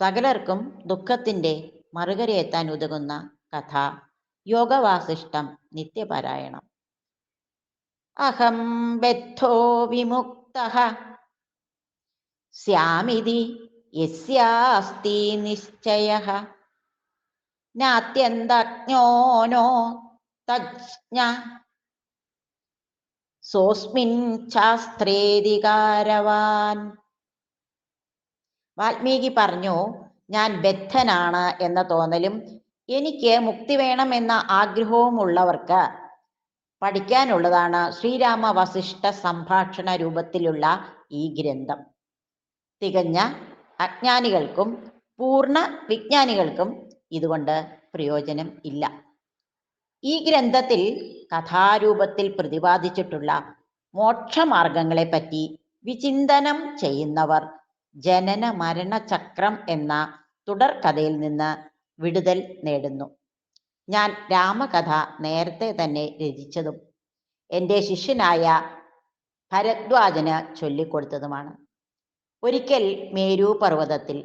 സകലർക്കും ദുഃഖത്തിന്റെ മറുകരയെത്താൻ ഉതകുന്ന കഥ. യോഗവാസിഷ്ടം നിത്യപാരായണം. അഹം ബദ്ധോ വിമുക്ത. സ്യാമിതി യസ്യാസ്തി നിശ്ചയ. നാത്യന്തജ്ഞോനോ തജ്ഞ. സോസ്മിൻ ശാസ്ത്രേതികാരവാൻ വാൽമീകി പറഞ്ഞു ഞാൻ ബദ്ധനാണ് എന്ന തോന്നലും എനിക്ക് മുക്തി വേണമെന്ന ആഗ്രഹവുമുള്ളവർക്ക് പഠിക്കാനുള്ളതാണ് ശ്രീരാമ വസിഷ്ഠ സംഭാഷണ രൂപത്തിലുള്ള ഈ ഗ്രന്ഥം. തികഞ്ഞ അജ്ഞാനികൾക്കും പൂർണ വിജ്ഞാനികൾക്കും ഇതുകൊണ്ട് പ്രയോജനം ഇല്ല. ഈ ഗ്രന്ഥത്തിൽ കഥാരൂപത്തിൽ പ്രതിപാദിച്ചിട്ടുള്ള മോക്ഷമാർഗങ്ങളെപ്പറ്റി വിചിന്തനം ചെയ്യുന്നവർ ജനന മരണ ചക്രം എന്ന തുടർക്കഥയിൽ നിന്ന് വിടുതൽ നേടുന്നു. ഞാൻ രാമകഥ നേരത്തെ തന്നെ രചിച്ചതും എന്റെ ശിഷ്യനായ ഭരദ്വാജന് ചൊല്ലിക്കൊടുത്തതുമാണ്. ഒരിക്കൽ മേരു പർവതത്തിൽ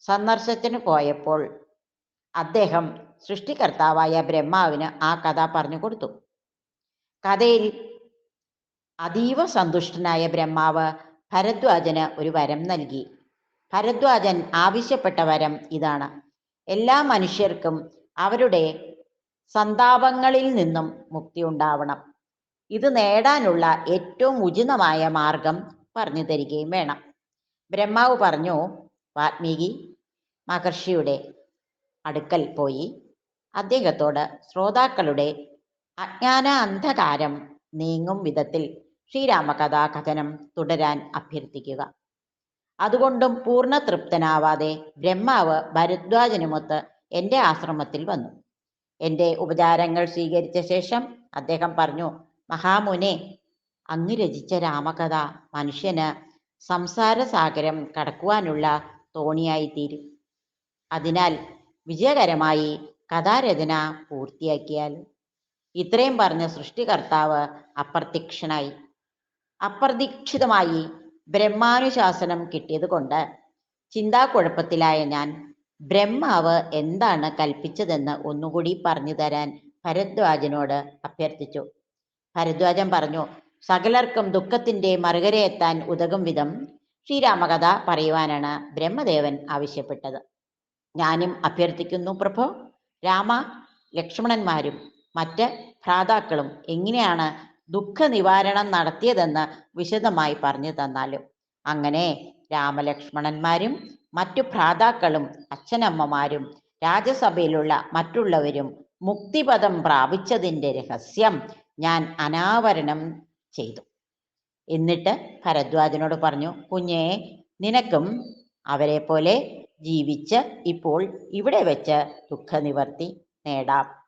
സന്ദർശനത്തിന് പോയപ്പോൾ അദ്ദേഹം സൃഷ്ടികർത്താവായ ബ്രഹ്മാവിന് ആ കഥ പറഞ്ഞു കൊടുത്തു കഥയിൽ അതീവ സന്തുഷ്ടനായ ബ്രഹ്മാവ് ഭരദ്വാജന് ഒരു വരം നൽകി. ഭരദ്വാജൻ ആവശ്യപ്പെട്ട വരം ഇതാണ്. എല്ലാ മനുഷ്യർക്കും അവരുടെ സന്താപങ്ങളിൽ നിന്നും മുക്തി ഉണ്ടാവണം. ഇത് നേടാനുള്ള ഏറ്റവും ഉചിതമായ മാർഗം പറഞ്ഞു തരികയും വേണം. ബ്രഹ്മാവ് പറഞ്ഞു വാത്മീകി മഹർഷിയുടെ അടുക്കൽ പോയി. അദ്ദേഹത്തോട് ശ്രോതാക്കളുടെ അജ്ഞാന അന്ധകാരം നീങ്ങും വിധത്തിൽ ശ്രീരാമകഥാകഥനം തുടരാൻ അഭ്യർത്ഥിക്കുക. അതുകൊണ്ടും പൂർണ തൃപ്തനാവാതെ ബ്രഹ്മാവ് ഭരദ്വാജനുമൊത്ത് എന്റെ ആശ്രമത്തിൽ വന്നു. എന്റെ ഉപചാരങ്ങൾ സ്വീകരിച്ച ശേഷം അദ്ദേഹം പറഞ്ഞു മഹാമുനെ അങ്ങ് രചിച്ച രാമകഥ മനുഷ്യന് സംസാര സാഗരം കടക്കുവാനുള്ള തോണിയായി തീരും അതിനാൽ വിജയകരമായി കഥാരചന പൂർത്തിയാക്കിയാൽ. ഇത്രയും പറഞ്ഞ സൃഷ്ടികർത്താവ് അപ്രത്യക്ഷനായി. അപ്രതീക്ഷിതമായി ബ്രഹ്മാനുശാസനം കിട്ടിയത് കൊണ്ട് ചിന്താക്കുഴപ്പത്തിലായ ഞാൻ ബ്രഹ്മാവ് എന്താണ് കൽപ്പിച്ചതെന്ന് ഒന്നുകൂടി പറഞ്ഞു തരാൻ ഭരദ്വാജനോട് അഭ്യർത്ഥിച്ചു. ഭരദ്വാജൻ പറഞ്ഞു സകലർക്കും ദുഃഖത്തിന്റെ മറുകരയെത്താൻ ഉതകും വിധം ശ്രീരാമകഥ പറയുവാനാണ് ബ്രഹ്മദേവൻ ആവശ്യപ്പെട്ടത്. ഞാനും അഭ്യർത്ഥിക്കുന്നു പ്രഭോ രാമ ലക്ഷ്മണന്മാരും മറ്റ് ഭ്രാതാക്കളും എങ്ങനെയാണ് ദുഃഖ നിവാരണം നടത്തിയതെന്ന് വിശദമായി പറഞ്ഞു തന്നാലും. അങ്ങനെ രാമലക്ഷ്മണന്മാരും മറ്റു ഭ്രാതാക്കളും അച്ഛനമ്മമാരും രാജസഭയിലുള്ള മറ്റുള്ളവരും മുക്തിപദം പ്രാപിച്ചതിന്റെ രഹസ്യം ഞാൻ അനാവരണം ചെയ്തു. എന്നിട്ട് ഭരദ്വാജനോട് പറഞ്ഞു കുഞ്ഞേ നിനക്കും അവരെ പോലെ ജീവിച്ച് ഇപ്പോൾ ഇവിടെ വെച്ച് ദുഃഖനിവർത്തി നേടാം.